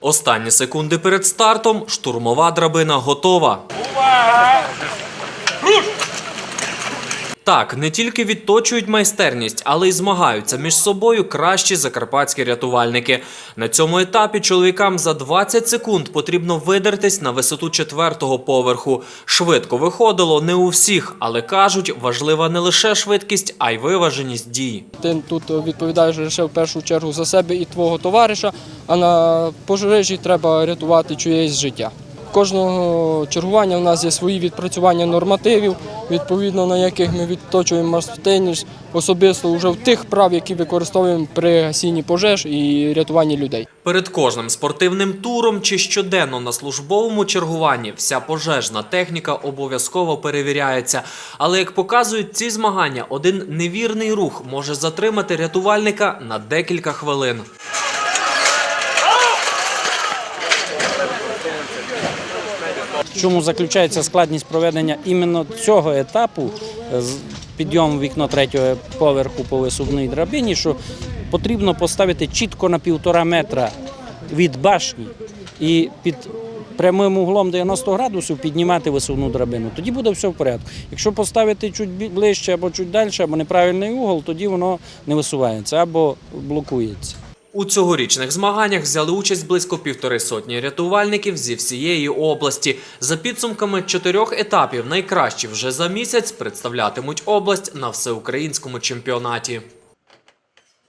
Останні секунди перед стартом штурмова драбина готова. Так, не тільки відточують майстерність, але й змагаються між собою кращі закарпатські рятувальники. На цьому етапі чоловікам за 20 секунд потрібно видертись на висоту четвертого поверху. Швидко виходило не у всіх, але кажуть, важлива не лише швидкість, а й виваженість дій. Ти тут відповідаєш лише в першу чергу за себе і твого товариша, а на пожежі треба рятувати чиєсь життя. Кожного чергування у нас є свої відпрацювання нормативів, відповідно на яких ми відточуємо майстерність особисто вже в тих прав, які використовуємо при гасінні пожеж і рятуванні людей. Перед кожним спортивним туром чи щоденно на службовому чергуванні вся пожежна техніка обов'язково перевіряється. Але як показують ці змагання, один невірний рух може затримати рятувальника на декілька хвилин. Чому заключається складність проведення іменно цього етапу е, підйому вікно третього поверху по висувній драбині, що потрібно поставити чітко на півтора метра від башні і під прямим углом 90 градусів піднімати висувну драбину. Тоді буде все в порядку. Якщо поставити чуть ближче або чуть далі, або неправильний угол, тоді воно не висувається або блокується. У цьогорічних змаганнях взяли участь близько півтори сотні рятувальників зі всієї області. За підсумками чотирьох етапів найкращі вже за місяць представлятимуть область на всеукраїнському чемпіонаті.